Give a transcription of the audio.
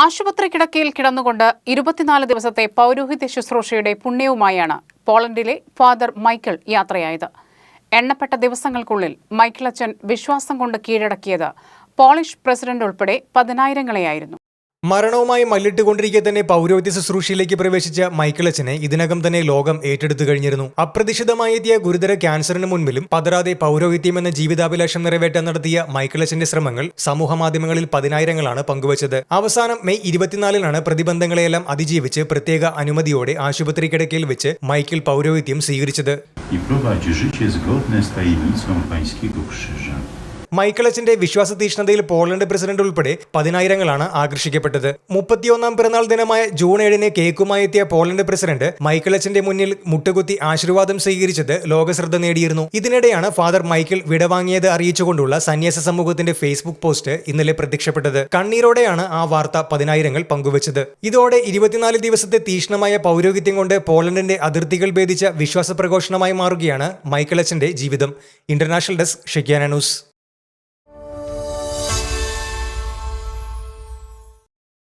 ആശുപത്രി കിടക്കയിൽ കിടന്നുകൊണ്ട് ഇരുപത്തിനാല് ദിവസത്തെ പൗരോഹിത്യ ശുശ്രൂഷയുടെ പുണ്യവുമായാണ് പോളണ്ടിലെ ഫാദർ മൈക്കിൾ യാത്രയായത്. എണ്ണപ്പെട്ട ദിവസങ്ങൾക്കുള്ളിൽ മൈക്കിൾ അച്ഛൻ വിശ്വാസം കൊണ്ട് കീഴടക്കിയത് പോളിഷ് പ്രസിഡന്റ് ഉൾപ്പെടെ പതിനായിരങ്ങളെയായിരുന്നു. മരണവുമായി മല്ലിട്ടുകൊണ്ടിരിക്കെ തന്നെ പൗരോഹിത്യ ശുശ്രൂഷയിലേക്ക് പ്രവേശിച്ച മൈക്കിളച്ചനെ ഇതിനകം തന്നെ ലോകം ഏറ്റെടുത്തു കഴിഞ്ഞിരുന്നു അപ്രതീക്ഷിതമായി എത്തിയ ഗുരുതര ക്യാൻസറിന് മുൻപിലും പതരാതെ പൗരോഹിത്യം എന്ന ജീവിതാഭിലാഷം നിറവേറ്റാൻ നടത്തിയ മൈക്കിളച്ചന്റെ ശ്രമങ്ങൾ സമൂഹ മാധ്യമങ്ങളിൽ പതിനായിരങ്ങളാണ് പങ്കുവച്ചത് അവസാനം മെയ് ഇരുപത്തിനാലിനാണ് പ്രതിബന്ധങ്ങളെയെല്ലാം അതിജീവിച്ച് പ്രത്യേക അനുമതിയോടെ ആശുപത്രി കിടക്കയിൽ വെച്ച് മൈക്കിൾ പൗരോഹിത്യം സ്വീകരിച്ചത്. മൈക്കിളച്ചന്റെ വിശ്വാസ തീഷ്ണതയിൽ പോളണ്ട് പ്രസിഡന്റ് ഉൾപ്പെടെ പതിനായിരങ്ങളാണ് ആകർഷിക്കപ്പെട്ടത്. മുപ്പത്തിയൊന്നാം പിറന്നാൾ ദിനമായ ജൂൺ ഏഴിന് കേക്കുമായി എത്തിയ പോളണ്ട് പ്രസിഡന്റ് മൈക്കിളച്ചിന്റെ മുന്നിൽ മുട്ടുകുത്തി ആശീർവാദം സ്വീകരിച്ചത് ലോകശ്രദ്ധ നേടിയിരുന്നു. ഇതിനിടെയാണ് ഫാദർ മൈക്കിൾ വിടവാങ്ങിയത് അറിയിച്ചുകൊണ്ടുള്ള സന്യാസ സമൂഹത്തിന്റെ ഫേസ്ബുക്ക് പോസ്റ്റ് ഇന്നലെ പ്രത്യക്ഷപ്പെട്ടത്. കണ്ണീരോടെയാണ് ആ വാർത്ത പതിനായിരങ്ങൾ പങ്കുവച്ചത്. ഇതോടെ ഇരുപത്തിനാല് ദിവസത്തെ തീഷ്ണമായ പൗരോഹിത്യം കൊണ്ട് പോളണ്ടിന്റെ അതിർത്തികൾ ഭേദിച്ച വിശ്വാസ പ്രഘോഷണമായി മാറുകയാണ് മൈക്കിളച്ചന്റെ ജീവിതം. International desk Shekinah news.